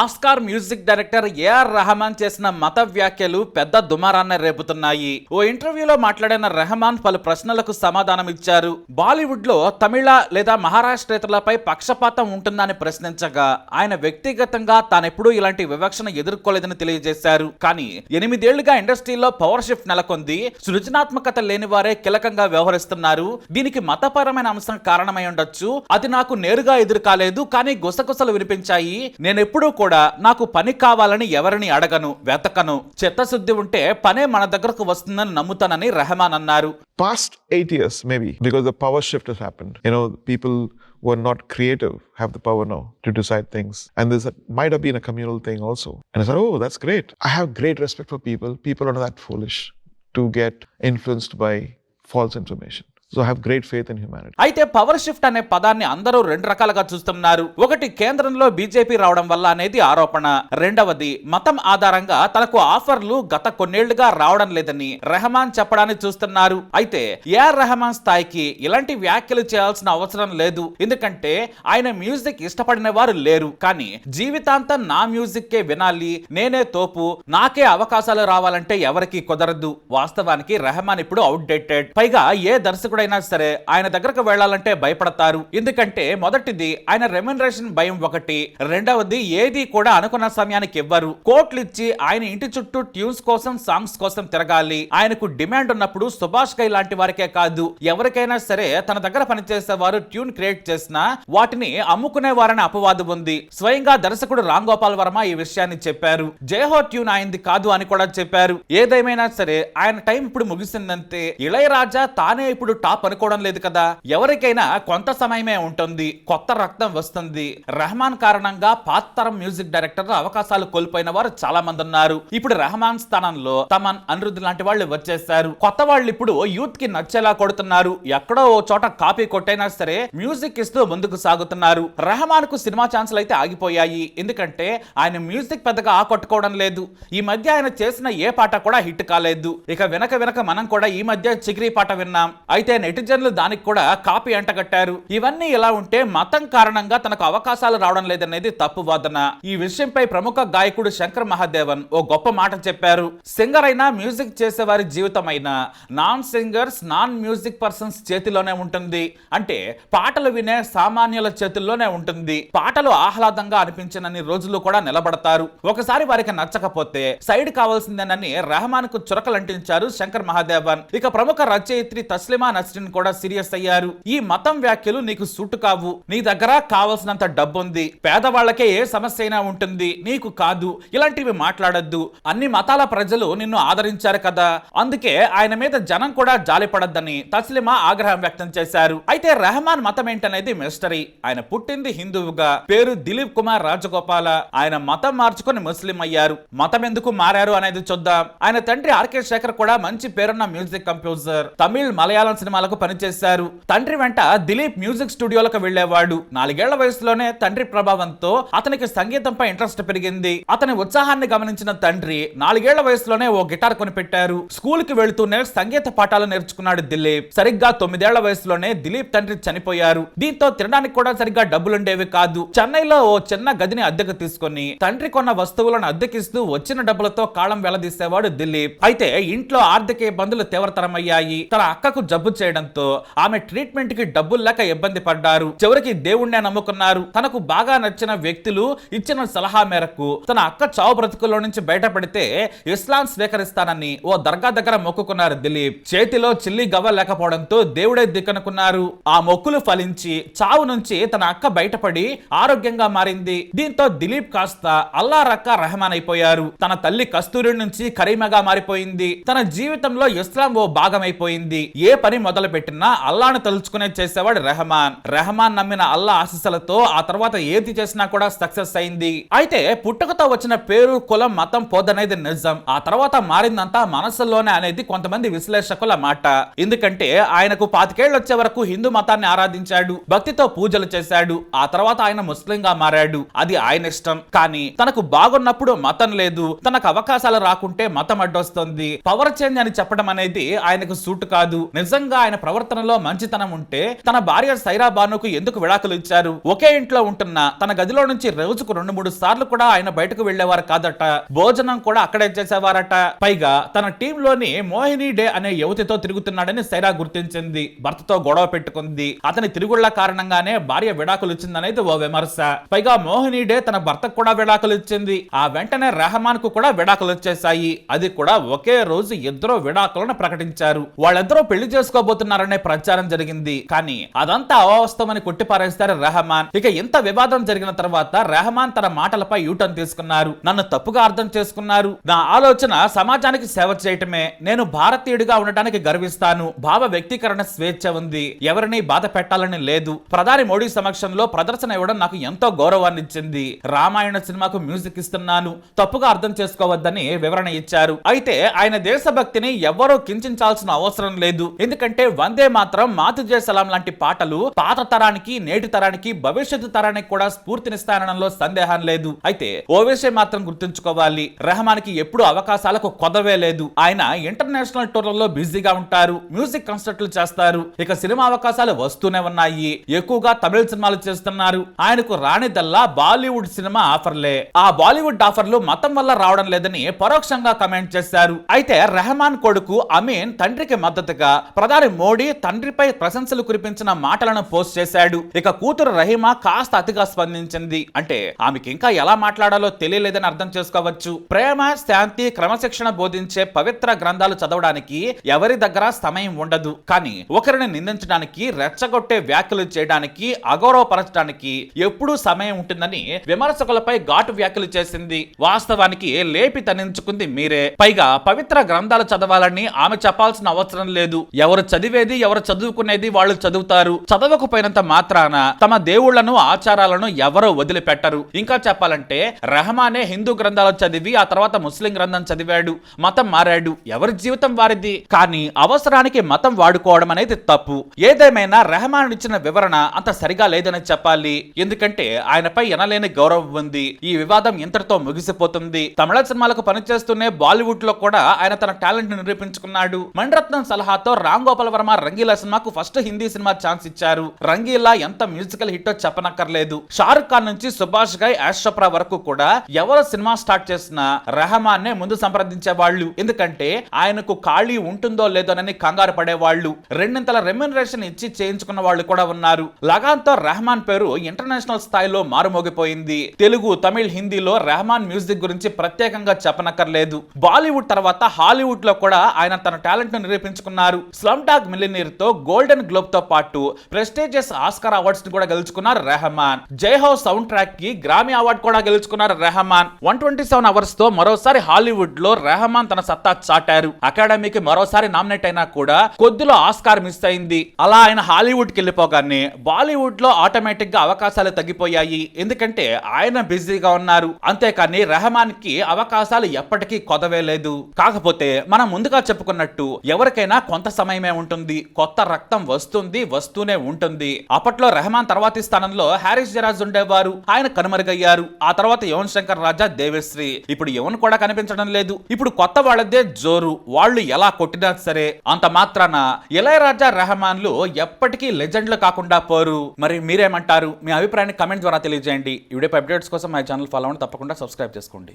Oscar music director A R Rahman చేసిన మత వ్యాఖ్యలు పెద్ద దుమారాన్ని రేపుతున్నాయి. ఓ ఇంటర్వ్యూలో మాట్లాడిన రెహమాన్ పలు ప్రశ్నలకు సమాధానం ఇచ్చారు. బాలీవుడ్లో తమిళ లేదా మహారాష్ట్రేతరులపై పక్షపాతం ఉంటుందని ప్రశ్నించగా ఆయన వ్యక్తిగతంగా తానెప్పుడూ ఇలాంటి వివక్షను ఎదుర్కోలేదని తెలియజేశారు. కానీ ఎనిమిదేళ్ళుగా ఇండస్ట్రీలో పవర్ షిఫ్ట్ నెలకొంది. సృజనాత్మకత లేని వారే కీలకంగా వ్యవహరిస్తున్నారు. దీనికి మతపరమైన అంశం కారణమై ఉండొచ్చు. అది నాకు నేరుగా ఎదురు కాలేదు కానీ గుసగుసలు వినిపించాయి. నేనెప్పుడూ కూడా నాకు పని కావాలని ఎవరిని అడగను వెతకను. చిత్తశుద్ధి ఉంటే పనే మన దగ్గరకు వస్తుందని నమ్ముతానని రెహమాన్ అన్నారు. Past eight years maybe because the power shift has happened you know people who are not creative have the power now to decide things and this might have been a communal thing also and sir oh that's great I have great respect for people people are that foolish to get influenced by false information so have great great in humanity అయితే power shift అనే పదాన్ని అందరూ రెండు రకాలుగా చూస్తున్నారు. ఒకటి కేంద్రంలో BJP రావడం వల్ల అనేది ఆరోపణ. రెండవది మతం ఆధారంగా తనకు ఆఫర్లు గత కొన్నేళ్ళుగా రావడం లేదని రెహమాన్ చెప్పడాన్ని చూస్తున్నారు. అయితే ఏఆర్ రెహమాన్ స్థాయికి ఇలాంటి వ్యాఖ్యలు చేయాల్సిన అవసరం లేదు. ఎందుకంటే ఆయన మ్యూజిక్ ఇష్టపడిన వారు లేరు. కానీ జీవితాంతం నా మ్యూజిక్ కే వినాలి నేనే తోపు నాకే అవకాశాలు రావాలంటే ఎవరికి కుదరదు. వాస్తవానికి రెహమాన్ ఇప్పుడు అవుట్ డేటెడ్ పైగా ఏ దర్శకుడు ఎవరైనా సరే ఆయన దగ్గరకు వెళ్ళాలంటే భయపడతారు. ఎందుకంటే మొదటిది ఆయన రెమ్యునరేషన్ భయం ఒకటి. రెండవది ఏది కూడా అనుకున్న సమయానికి ఇవ్వరు. కోట్లు ఇచ్చి ఆయన ఇంటి చుట్టూ ట్యూన్స్ కోసం సాంగ్స్ కోసం తిరగాలి. ఆయనకు డిమాండ్ ఉన్నప్పుడు సుభాష్ కై లాంటి వారికే కాదు. ఎవరికైనా సరే తన దగ్గర పనిచేసే వారు ట్యూన్ క్రియేట్ చేసినా వాటిని అమ్ముకునే వారని అపవాదం ఉంది. స్వయంగా దర్శకుడు రామ్ గోపాల్ వర్మ ఈ విషయాన్ని చెప్పారు. జయహో ట్యూన్ ఆయనది కాదు అని కూడా చెప్పారు. ఏదేమైనా సరే ఆయన టైం ఇప్పుడు ముగిసిందంతే. ఇళయరాజా తానే ఇప్పుడు టాప్ అనుకోవడం లేదు కదా? ఎవరికైనా కొంత సమయమే ఉంటుంది కొత్త రక్తం వస్తుంది. రెహమాన్ కారణంగా పాత తరం మ్యూజిక్ డైరెక్టర్ అవకాశాలు కోల్పోయిన వారు చాలా మంది ఉన్నారు. ఇప్పుడు రెహమాన్ స్థానంలో తమన్ అనిరుద్ధ్ లాంటి వాళ్ళు వచ్చేసారు కొత్త వాళ్ళు ఇప్పుడు యూత్కి నచ్చేలా కొడుతున్నారు. ఎక్కడో ఓ చోట కాపీ కొట్టైనా సరే మ్యూజిక్ ఇస్తూ ముందుకు సాగుతున్నారు. రెహమాన్కు సినిమా ఛాన్సులు అయితే ఆగిపోయాయి. ఎందుకంటే ఆయన మ్యూజిక్ పెద్దగా ఆకట్టుకోవడం లేదు. ఈ మధ్య ఆయన చేసిన ఏ పాట కూడా హిట్ కాలేదు. ఇక వెనక వెనక మనం కూడా ఈ మధ్య చిగిరి పాట విన్నాం. అయితే నెటిజన్లు దానికి కూడా కాపీ అంటగట్టారు. ఇవన్నీ ఇలా ఉంటే మతం కారణంగా తనకు అవకాశాలు రావడం లేదనేది తప్పు వాదన. ఈ విషయంపై ప్రముఖ గాయకుడు శంకర్ మహాదేవన్ ఓ గొప్ప మాట చెప్పారు. సింగర్ అయినా మ్యూజిక్ చేసేవారి జీవితం అయినా non singers non music persons చేతిలోనే ఉంటుంది. అంటే పాటలు వినే సామాన్యుల చేతుల్లోనే ఉంటుంది. పాటలు ఆహ్లాదంగా అనిపించినన్ని రోజులు కూడా నిలబడతారు. ఒకసారి వారికి నచ్చకపోతే సైడ్ కావాల్సిందేనని రెహమాన్కు చురకలంటించారు శంకర్ మహాదేవన్. ఇక ప్రముఖ రచయిత్రి తస్లిమా నస్రిన్ కూడా సీరియస్ అయ్యారు. ఈ మతం వ్యాఖ్యలు నీకు సూటు కావు. నీ దగ్గర కావలసినంత డబ్బుంది. పేదవాళ్ళకే ఏ సమస్య అయినా ఉంటుంది. నీకు కాదు. ఇలాంటివి మాట్లాడొద్దు. అన్ని మతాల ప్రజలు నిన్ను ఆదరించారు కదా. అందుకే ఆయన మీద జనం కూడా జాలిపడద్దని తస్లిమా ఆగ్రహం వ్యక్తం చేశారు. అయితే రెహమాన్ మతం ఏంటనేది మిస్టరీ ఆయన పుట్టింది హిందువుగా. పేరు దిలీప్ కుమార్ రాజగోపాల. ఆయన మతం మార్చుకుని ముస్లిం అయ్యారు. మతం ఎందుకు మారారు అనేది చూద్దాం. ఆయన తండ్రి ఆర్కే శేఖర్ కూడా మంచి పేరున్న music composer Tamil Malayalam cinema సినిమాలకు పనిచేశారు. తండ్రి వెంట దిలీప్ మ్యూజిక్ స్టూడియోలకు వెళ్ళేవాడు నాలుగేళ్ళ వయసులోనే తండ్రి ప్రభావంతో అతనికి సంగీతంపై ఇంట్రెస్ట్ పెరిగింది. అతని ఉత్సాహాన్ని గమనించిన తండ్రి నాలుగేళ్ళ వయసులోనే ఓ గిటార్ కొనిపెట్టారు. స్కూల్కి వెళుతూనే సంగీత పాఠాలు నేర్చుకున్నాడు దిలీప్. సరిగ్గా తొమ్మిదేళ్ళ వయసులోనే దిలీప్ తండ్రి చనిపోయారు. దీంతో తినడానికి కూడా సరిగ్గా డబ్బులుండేవి కాదు. చెన్నైలో ఓ చిన్న గదిని అద్దెకు తీసుకొని తండ్రి కొన్న వస్తువులను అద్దెకిస్తూ వచ్చిన డబ్బులతో కాలం వెలదీసేవాడు దిలీప్. అయితే ఇంట్లో ఆర్థిక ఇబ్బందులు తీవ్రతరమయ్యాయి. తన అక్కకు జబ్బు చేయడంతో ఆమె ట్రీట్మెంట్కి డబ్బులు లేక ఇబ్బంది పడ్డారు. చివరికి దేవుణ్ణే నమ్ముకున్నారు. తనకు బాగా నచ్చిన వ్యక్తులు ఇచ్చిన సలహా మేరకు తన అక్క చావు బ్రతుకుల్లో నుంచి బయటపడితే ఇస్లాం స్వీకరిస్తానని ఓ దర్గా దగ్గర మొక్కుకున్నారు దిలీప్. చేతిలో చిల్లి గవ్వ లేకపోవడంతో దేవుడే దిక్కనుకున్నారు. ఆ మొక్కులు ఫలించి చావు నుంచి తన అక్క బయటపడి ఆరోగ్యంగా మారింది. దీంతో దిలీప్ కాస్త అల్లా రక్క రెహమాన్ అయిపోయారు. తన తల్లి కస్తూరి నుంచి కరీమగా మారిపోయింది. తన జీవితంలో ఇస్లాం ఓ భాగమైపోయింది. ఏ పని మొదలు పెట్టినా అల్లాను తలుచుకునే చేసేవాడు రెహమాన్. రెహమాన్ నమ్మిన అల్లా ఆశీస్సులతో ఆ తర్వాత ఏది చేసినా కూడా సక్సెస్ అయింది. అయితే పుట్టుకతో వచ్చిన పేరు కులం మతం పోదనేది నిజం. ఆ తర్వాత మారిందంతా మనసులోనే అనేది కొంతమంది విశ్లేషకుల మాట. ఎందుకంటే ఆయనకు పాతికేళ్ళు వచ్చే వరకు హిందూ మతాన్ని ఆరాధించాడు భక్తితో పూజలు చేశాడు ఆ తర్వాత ఆయన ముస్లింగా మారాడు. అది ఆయన ఇష్టం. కానీ తనకు బాగున్నప్పుడు మతం లేదు. తనకు అవకాశాలు రాకుంటే మతం అడ్డొస్తుంది. పవర్ చేంజ్ అని చెప్పడం అనేది ఆయనకు సూట్ కాదు. నిజంగా ఆయన ప్రవర్తనలో మంచితనం ఉంటే తన భార్య సైరా బానుకు ఎందుకు విడాకులు ఇచ్చారు? ఒకే ఇంట్లో ఉంటున్న తన గదిలో నుంచి రోజుకు రెండు మూడు సార్లు కూడా ఆయన బయటకు వెళ్ళేవారు కాదట. భోజనం కూడా అక్కడే చేసేవారట. పైగా తన టీంలోని మోహిని డే అనే యువతితో తిరుగుతున్నాడని సైరా గుర్తించింది. భర్తతో గొడవ పెట్టుకుంది. అతని తిరుగుళ్ళ కారణంగానే భార్య విడాకులు ఇచ్చిందనేది ఓ విమర్శ. పైగా మోహిని డే తన భర్తకు కూడా విడాకులు ఇచ్చింది. ఆ వెంటనే రెహమాన్కు కూడా విడాకులు వచ్చేసాయి అది కూడా ఒకే రోజు ఇద్దరు విడాకులను ప్రకటించారు. వాళ్ళిద్దరూ పెళ్ళి చేసుకోబో చేసుకోబోతున్నారనే ప్రచారం జరిగింది. కానీ అదంతా అవాస్తవమని కొట్టిపారేస్తారు రెహమాన్. ఇక ఇంత వివాదం జరిగిన తర్వాత రెహమాన్ తన మాటలపై యూటర్న్ తీసుకున్నారు. నన్ను తప్పుగా అర్థం చేసుకున్నారు. నా ఆలోచన సమాజానికి సేవ చేయటమే. నేను భారతీయుడిగా ఉండటానికి గర్విస్తాను. భావ వ్యక్తీకరణ స్వేచ్ఛ ఉంది. ఎవరిని బాధ పెట్టాలని లేదు. ప్రధాని మోడీ సమక్షంలో ప్రదర్శన ఇవ్వడం నాకు ఎంతో గౌరవాన్ని ఇచ్చింది రామాయణ సినిమాకు మ్యూజిక్ ఇస్తున్నాను. తప్పుగా అర్థం చేసుకోవద్దని వివరణ ఇచ్చారు. అయితే ఆయన దేశభక్తిని ఎవ్వరూ కించాల్సిన అవసరం లేదు. ఎందుకంటే వందే మాత్రం మాతుజే సలాం లాంటి పాటలు పాత తరానికి నేటి తరానికి భవిష్యత్తు తరానికి కూడా స్ఫూర్తినిస్తానడంలో సందేహం లేదు. అయితే ఓ విషయం మాత్రం గుర్తుంచుకోవాలి. రెహమాన్కి ఎప్పుడు అవకాశాలకు కొదవే లేదు. ఆయన ఇంటర్నేషనల్ టూర్లలో బిజీగా ఉంటారు. మ్యూజిక్ కన్సర్ట్లు చేస్తారు. ఇక సినిమా అవకాశాలు వస్తూనే ఉన్నాయి. ఎక్కువగా తమిళ సినిమాలు చేస్తున్నారు. ఆయనకు రానిదల్లా బాలీవుడ్ సినిమా ఆఫర్లే. ఆ బాలీవుడ్ ఆఫర్లు మతం వల్ల రావడం లేదని పరోక్షంగా కమెంట్ చేశారు. అయితే రెహమాన్ కొడుకు అమీన్ తండ్రికి మద్దతుగా ప్రధాని మోడీ తండ్రిపై ప్రశంసలు కురిపించిన మాటలను పోస్ట్ చేశాడు. ఇక కూతురు రహీమా కాస్త అతిగా స్పందించింది. అంటే ఆమెకి ఇంకా ఎలా మాట్లాడాలో తెలియలేదని అర్థం చేసుకోవచ్చు. ప్రేమ శాంతి క్రమశిక్షణ బోధించే పవిత్ర గ్రంథాలు చదవడానికి ఎవరి దగ్గర సమయం ఉండదు. కానీ ఒకరిని నిందించడానికి రెచ్చగొట్టే వ్యాఖ్యలు చేయడానికి అగౌరవపరచడానికి ఎప్పుడూ సమయం ఉంటుందని విమర్శకులపై ఘాటు వ్యాఖ్యలు చేసింది. వాస్తవానికి లేపి తనించుకుంది మీరే. పైగా పవిత్ర గ్రంథాలు చదవాలని ఆమె చెప్పాల్సిన అవసరం లేదు. ఎవరు చదివేది ఎవరు చదువుకునేది వాళ్ళు చదువుతారు. చదవకపోయినంత మాత్రాన తమ దేవుళ్ళను ఆచారాలను ఎవరో వదిలిపెట్టరు. ఇంకా చెప్పాలంటే రెహమానే హిందూ గ్రంథాలు చదివి ఆ తర్వాత ముస్లిం గ్రంథం చదివాడు మతం మారాడు. ఎవరి జీవితం వారిది? కానీ అవసరానికి మతం వాడుకోవడం అనేది తప్పు. ఏదేమైనా రెహమాన్ ఇచ్చిన వివరణ అంత సరిగా లేదని చెప్పాలి. ఎందుకంటే ఆయనపై ఎనలేని గౌరవం ఉంది. ఈ వివాదం ఇంతటితో ముగిసిపోతుంది. తమిళ సినిమాలకు పనిచేస్తూనే బాలీవుడ్లో కూడా ఆయన తన టాలెంట్ నిరూపించుకున్నాడు. మణిరత్నం సలహాతో రామ్ గోపాల్ వర్మ రంగీలా సినిమాకు ఫస్ట్ హిందీ సినిమా ఛాన్స్ ఇచ్చారు. రంగీలా ఎంత మ్యూజికల్ హిట్ చెప్పనక్కర్లేదు. షారుఖ్ ఖాన్ నుంచి సుభాష్ గై యాష్ చోప్రా వరకు కూడా ఎవరు సినిమా స్టార్ట్ చేసినా రెహమాన్ నే ముందు సంప్రదించే వాళ్ళు ఎందుకంటే ఆయనకు ఖాళీ ఉంటుందో లేదోనని కంగారు పడేవాళ్ళు. రెండింతల రెమ్యునరేషన్ ఇచ్చి చేయించుకున్న వాళ్ళు కూడా ఉన్నారు. లగాన్తో రెహమాన్ పేరు ఇంటర్నేషనల్ స్థాయిలో మారుమోగిపోయింది. తెలుగు తమిళ్ హిందీలో రెహమాన్ మ్యూజిక్ గురించి ప్రత్యేకంగా చెప్పనక్కర్లేదు. బాలీవుడ్ తర్వాత హాలీవుడ్లో కూడా ఆయన తన టాలెంట్ను నిరూపించుకున్నారు. స్లమ్ డాగ్ మిలినీర్తో గోల్డెన్ గ్లోబ్తో పాటు ప్రెస్టేజియస్ ఆస్కార్ అవార్డ్స్ని కూడా గెలుచుకున్నారు రెహమాన్. జై హో సౌండ్ ట్రాక్కి గ్రామీ అవార్డు కూడా గెలుచుకున్నారు రెహమాన్. వన్ ట్వంటీ సెవెన్ అవర్స్తో మరోసారి హాలీవుడ్లో రెహమాన్ తన సత్తా చాటారు. అకాడమీకి మరోసారి నామినేట్ అయినా కూడా కొద్దిలో ఆస్కార్ మిస్ అయింది. అలా ఆయన హాలీవుడ్కి వెళ్ళిపోగానే బాలీవుడ్లో ఆటోమేటిక్గా అవకాశాలు తగ్గిపోయాయి. ఎందుకంటే ఆయన బిజీగా ఉన్నారు. అంతేకాని రెహమాన్కి అవకాశాలు ఎప్పటికీ కొదవే లేదు. కాకపోతే మనం ముందుగా చెప్పుకున్నట్టు ఎవరికైనా కొంత సమయమే ఉంటుంది కొత్త రక్తం వస్తుంది వస్తూనే ఉంటుంది. అప్పట్లో రెహమాన్ తర్వాతి స్థానంలో హారిస్ జరాజ్ ఉండేవారు. ఆయన కనుమరుగయ్యారు. ఆ తర్వాత యువన్ శంకర్ రాజా దేవశ్రీ. ఇప్పుడు యువన్ కూడా కనిపించడం లేదు. ఇప్పుడు కొత్త వాళ్ళదే జోరు. వాళ్ళు ఎలా కొట్టినా సరే అంత మాత్రాన ఇళయరాజా రెహమాన్లు ఎప్పటికీ లెజెండ్లు కాకుండా పోరు. మరి మీరేమంటారు? మీ అభిప్రాయాన్ని కమెంట్ ద్వారా తెలియజేయండి. ఈ అప్డేట్స్ కోసం మా ఛానల్ ఫాలో అవ్వండి. తప్పకుండా సబ్స్క్రైబ్ చేసుకోండి.